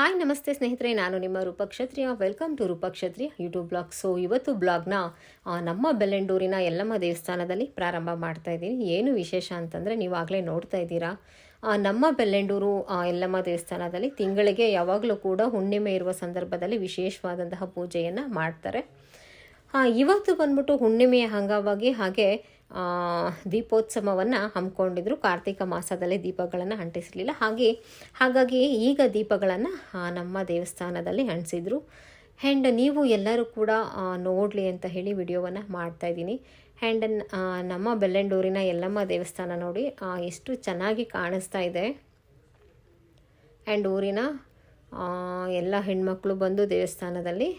Hi, ನಮಸ್ತೆ ಸ್ನೇಹಿತರೆ. ನಾನು ನಿಮ್ಮ Rupakshatriya. Welcome to Rupakshatriya YouTube blog so ಇವತ್ತು ಬ್ಲಾಗ್ನ ನಮ್ಮ ಬೆಲ್ಲೆಂಡೂರಿನ ಯಲ್ಲಮ್ಮ ದೇವಸ್ಥಾನದಲ್ಲಿ ಪ್ರಾರಂಭ ಮಾಡ್ತಾ ಇದ್ದೀನಿ. ಏನು ವಿಶೇಷ ಅಂತಂದರೆ ನೀವು ಆಗಲೇ ನೋಡ್ತಾ ಇದ್ದೀರಾ. ನಮ್ಮ ಬೆಲ್ಲೆಂಡೂರು ಯಲ್ಲಮ್ಮ ದೇವಸ್ಥಾನದಲ್ಲಿ ತಿಂಗಳಿಗೆ ಯಾವಾಗಲೂ ಕೂಡ ಹುಣ್ಣಿಮೆ ಇರುವ ಸಂದರ್ಭದಲ್ಲಿ ವಿಶೇಷವಾದಂತಹ ಪೂಜೆಯನ್ನು ಮಾಡ್ತಾರೆ. ಇವತ್ತು ಬಂದ್ಬಿಟ್ಟು ಹುಣ್ಣಿಮೆಯ ಅಂಗವಾಗಿ ಹಾಗೆ ದೀಪೋತ್ಸವವನ್ನು ಹಮ್ಮಿಕೊಂಡಿದ್ರು. ಕಾರ್ತಿಕ ಮಾಸದಲ್ಲಿ ದೀಪಗಳನ್ನು ಅಂಟಿಸಲಿಲ್ಲ ಹಾಗೆ, ಹಾಗಾಗಿ ಈಗ ದೀಪಗಳನ್ನು ನಮ್ಮ ದೇವಸ್ಥಾನದಲ್ಲಿ ಅಂಟಿಸಿದ್ರು. ಆ್ಯಂಡ್ ನೀವು ಎಲ್ಲರೂ ಕೂಡ ನೋಡಲಿ ಅಂತ ಹೇಳಿ ವಿಡಿಯೋವನ್ನು ಮಾಡ್ತಾಯಿದ್ದೀನಿ ಆ್ಯಂಡ್ ನಮ್ಮ ಬೆಲ್ಲೆಂಡೂರಿನ ಯಲ್ಲಮ್ಮ ದೇವಸ್ಥಾನ ನೋಡಿ ಎಷ್ಟು ಚೆನ್ನಾಗಿ ಕಾಣಿಸ್ತಾ ಇದೆ. ಆ್ಯಂಡ್ ಊರಿನ ಎಲ್ಲ ಹೆಣ್ಮಕ್ಳು ಬಂದು ದೇವಸ್ಥಾನದಲ್ಲಿ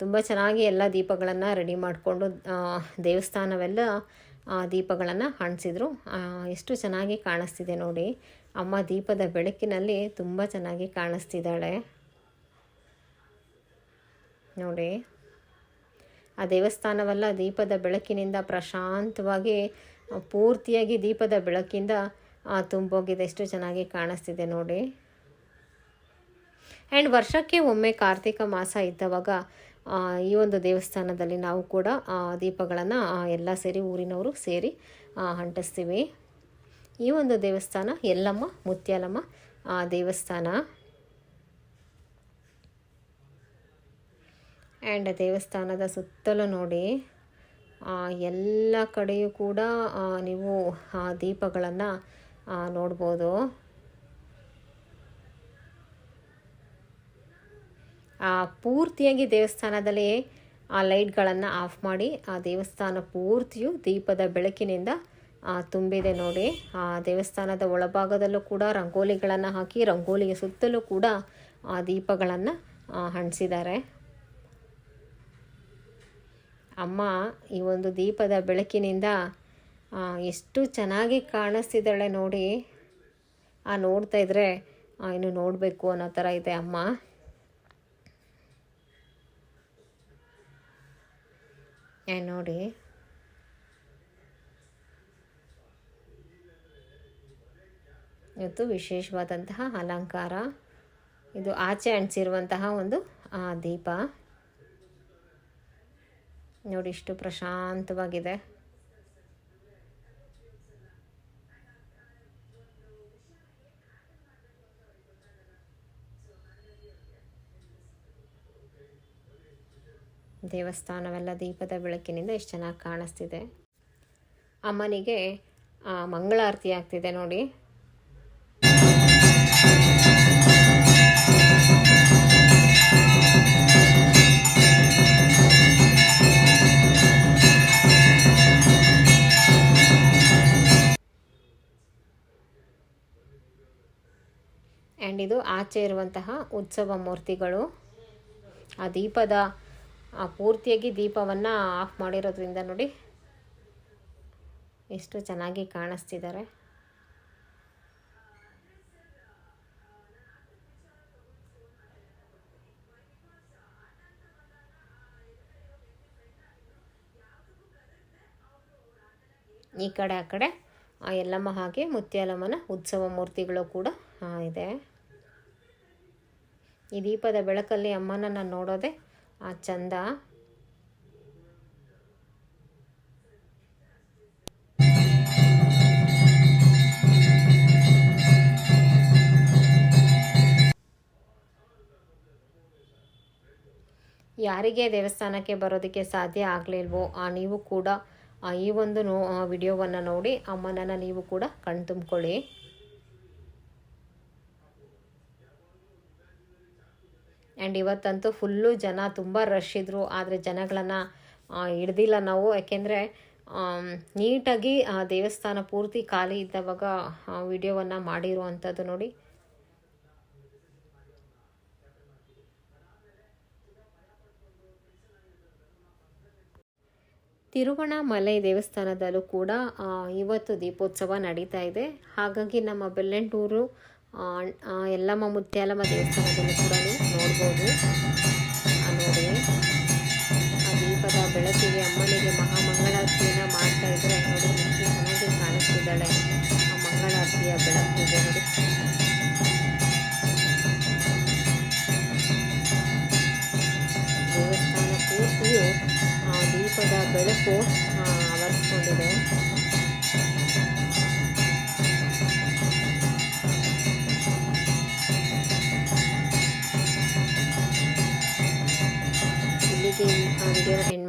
ತುಂಬ ಚೆನ್ನಾಗಿ ಎಲ್ಲ ದೀಪಗಳನ್ನು ರೆಡಿ ಮಾಡಿಕೊಂಡು ದೇವಸ್ಥಾನವೆಲ್ಲ ದೀಪಗಳನ್ನು ಅಂಟಿಸಿದ್ರು ಎಷ್ಟು ಚೆನ್ನಾಗಿ ಕಾಣಿಸ್ತಿದೆ ನೋಡಿ. ಅಮ್ಮ ದೀಪದ ಬೆಳಕಿನಲ್ಲಿ ತುಂಬ ಚೆನ್ನಾಗಿ ಕಾಣಿಸ್ತಿದ್ದಾಳೆ. ನೋಡಿ. ಆ ದೇವಸ್ಥಾನವೆಲ್ಲ ದೀಪದ ಬೆಳಕಿನಿಂದ ಪ್ರಶಾಂತವಾಗಿ ಪೂರ್ತಿಯಾಗಿ ದೀಪದ ಬೆಳಕಿಂದ ತುಂಬೋಗಿದೆ. ಎಷ್ಟು ಚೆನ್ನಾಗಿ ಕಾಣಿಸ್ತಿದೆ ನೋಡಿ. ಆ್ಯಂಡ್ ವರ್ಷಕ್ಕೆ ಒಮ್ಮೆ ಕಾರ್ತಿಕ ಮಾಸ ಇದ್ದವಾಗ ಈ ಒಂದು ದೇವಸ್ಥಾನದಲ್ಲಿ ನಾವು ಕೂಡ ದೀಪಗಳನ್ನು ಎಲ್ಲ ಸೇರಿ ಊರಿನವರು ಸೇರಿ ಅಂಟಿಸ್ತೀವಿ. ಈ ಒಂದು ದೇವಸ್ಥಾನ ಎಲ್ಲಮ್ಮ ಮುತ್ಯಾಲಮ್ಮ ದೇವಸ್ಥಾನ. ಆ್ಯಂಡ್ ದೇವಸ್ಥಾನದ ಸುತ್ತಲೂ ನೋಡಿ ಎಲ್ಲ ಕಡೆಯೂ ಕೂಡ ನೀವು ದೀಪಗಳನ್ನು ನೋಡ್ಬೋದು. ಪೂರ್ತಿಯಾಗಿ ದೇವಸ್ಥಾನದಲ್ಲಿ ಆ ಲೈಟ್ಗಳನ್ನು ಆಫ್ ಮಾಡಿ ಆ ದೇವಸ್ಥಾನ ಪೂರ್ತಿಯು ದೀಪದ ಬೆಳಕಿನಿಂದ ತುಂಬಿದೆ ನೋಡಿ. ಆ ದೇವಸ್ಥಾನದ ಒಳಭಾಗದಲ್ಲೂ ಕೂಡ ರಂಗೋಲಿಗಳನ್ನು ಹಾಕಿ ರಂಗೋಲಿಯ ಸುತ್ತಲೂ ಕೂಡ ಆ ದೀಪಗಳನ್ನು ಹಣಿಸಿದ್ದಾರೆ. ಅಮ್ಮ, ಈ ಒಂದು ದೀಪದ ಬೆಳಕಿನಿಂದ ಎಷ್ಟು ಚೆನ್ನಾಗಿ ಕಾಣಿಸ್ತಿದ್ದಾಳೆ ನೋಡಿ. ಆ, ನೋಡ್ತಾ ಇದ್ರೆ ಇನ್ನು ನೋಡಬೇಕು ಅನ್ನೋ ಥರ ಇದೆ ಅಮ್ಮ. ನೋಡಿ. ಇವತ್ತು ವಿಶೇಷವಾದಂತಹ ಅಲಂಕಾರ. ಇದು ಆಚೆ ಅಂಟಿಸಿರುವಂತಹ ಒಂದು ದೀಪ. ನೋಡಿ ಇಷ್ಟು ಪ್ರಶಾಂತವಾಗಿದೆ. ದೇವಸ್ಥಾನವೆಲ್ಲ ದೀಪದ ಬೆಳಕಿನಿಂದ ಎಷ್ಟು ಚೆನ್ನಾಗಿ ಕಾಣಿಸ್ತಿದೆ. ಅಮ್ಮನಿಗೆ ಮಂಗಳಾರತಿ ಆಗ್ತಿದೆ ನೋಡಿ. ಆ್ಯಂಡ್ ಇದು ಆಚೆ ಇರುವಂತಹ ಉತ್ಸವ ಮೂರ್ತಿಗಳು. ಆ ದೀಪದ ಪೂರ್ತಿಯಾಗಿ ದೀಪವನ್ನು ಆಫ್ ಮಾಡಿರೋದ್ರಿಂದ ನೋಡಿ ಎಷ್ಟು ಚೆನ್ನಾಗಿ ಕಾಣಿಸ್ತಿದ್ದಾರೆ. ಈ ಕಡೆ, ಆ ಕಡೆ, ಆ ಯಲ್ಲಮ್ಮ ಹಾಗೆ ಮುತ್ಯಾಲಮ್ಮನ ಉತ್ಸವ ಮೂರ್ತಿಗಳು ಕೂಡ ಇದೆ. ಈ ದೀಪದ ಬೆಳಕಲ್ಲಿ ಅಮ್ಮನನ್ನು ನೋಡೋದೇ ಆ ಚಂದ. ಯಾರಿಗೆ ದೇವಸ್ಥಾನಕ್ಕೆ ಬರೋದಕ್ಕೆ ಸಾಧ್ಯ ಆಗಲಿಲ್ವೋ, ಆ ನೀವು ಕೂಡ ಈ ಒಂದು ನೋ ವಿಡಿಯೋವನ್ನು ನೋಡಿ, ಅಮ್ಮನನ್ನು ನೀವು ಕೂಡ ಕಣ್ತುಂಬ್ಕೊಳ್ಳಿ. ಆ್ಯಂಡ್ ಇವತ್ತಂತೂ ಫುಲ್ಲು ಜನ ತುಂಬ ರಶ್ ಇದ್ದರು ಆದರೆ ಜನಗಳನ್ನು ಹಿಡ್ದಿಲ್ಲ ನಾವು. ಯಾಕೆಂದರೆ ನೀಟಾಗಿ, ಆ, ದೇವಸ್ಥಾನ ಪೂರ್ತಿ ಖಾಲಿ ಇದ್ದವಾಗ ವಿಡಿಯೋವನ್ನು ಮಾಡಿರುವಂಥದ್ದು ನೋಡಿ. ತಿರುವಣಮಲೈ ದೇವಸ್ಥಾನದಲ್ಲೂ ಕೂಡ ಇವತ್ತು ದೀಪೋತ್ಸವ ನಡೀತಾ ಇದೆ. ಹಾಗಾಗಿ ನಮ್ಮ ಬೆಲ್ಲೆಂಟೂರು ಎಲ್ಲಮ್ಮ ಮುತ್ಯಾಲಮ್ಮ ದೇವಸ್ಥಾನದಲ್ಲಿ ಕೂಡ ನೋಡ್ಬೋದು. ನೋಡಿ. ಆ ದೀಪದ ಬೆಳಕಿಗೆ ಅಮ್ಮನಿಗೆ ಮಹಾಮಂಗಳಾರತಿಯನ್ನು ಮಾಡ್ತಾ ಇದ್ರೆ ನೋಡಿ, ಎಷ್ಟು ಚೆನ್ನಾಗಿ ಕಾಣಿಸ್ತಿದ್ದಾಳೆ ಆ ಮಂಗಳಾರತಿಯ ಬೆಳಕಿಗೆ ನೋಡಿ. ದೇವಸ್ಥಾನ ಪೂರ್ತಿಯು, ಆ, ದೀಪದ ಬೆಳಕು ಆವರಿಸ್ಕೊಂಡಿದೆ. ಇಲ್ಲಿಗೆ ಈ ವಿಡಿಯೋನ ಎಂಡ್